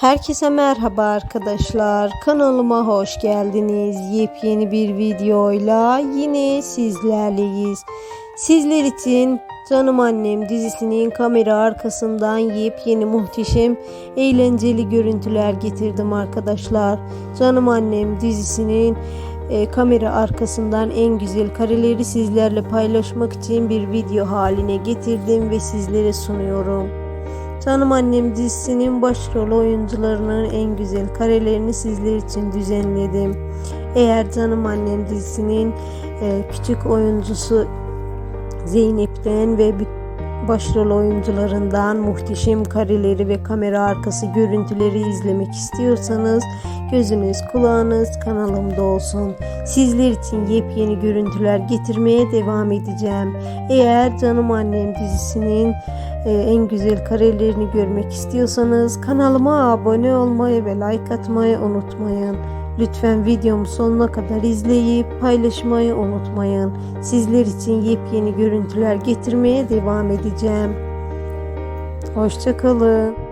Herkese merhaba arkadaşlar. Kanalıma hoş geldiniz. Yepyeni bir videoyla yine sizlerleyiz. Sizler için Canım Annem dizisinin kamera arkasından yepyeni muhteşem eğlenceli görüntüler getirdim arkadaşlar. Canım Annem dizisinin e, kamera arkasından en güzel kareleri sizlerle paylaşmak için bir video haline getirdim ve sizlere sunuyorum. Canım Annem dizisinin başrol oyuncularının en güzel karelerini sizler için düzenledim. Eğer Canım Annem dizisinin e, küçük oyuncusu Zeynep'ten ve bü- başrol oyuncularından muhteşem kareleri ve kamera arkası görüntüleri izlemek istiyorsanız gözünüz kulağınız kanalımda olsun. Sizler için yepyeni görüntüler getirmeye devam edeceğim. Eğer Canım Annem dizisinin e, en güzel karelerini görmek istiyorsanız kanalıma abone olmayı ve like atmayı unutmayın. Lütfen videomu sonuna kadar izleyip paylaşmayı unutmayın. Sizler için yepyeni görüntüler getirmeye devam edeceğim. Hoşçakalın.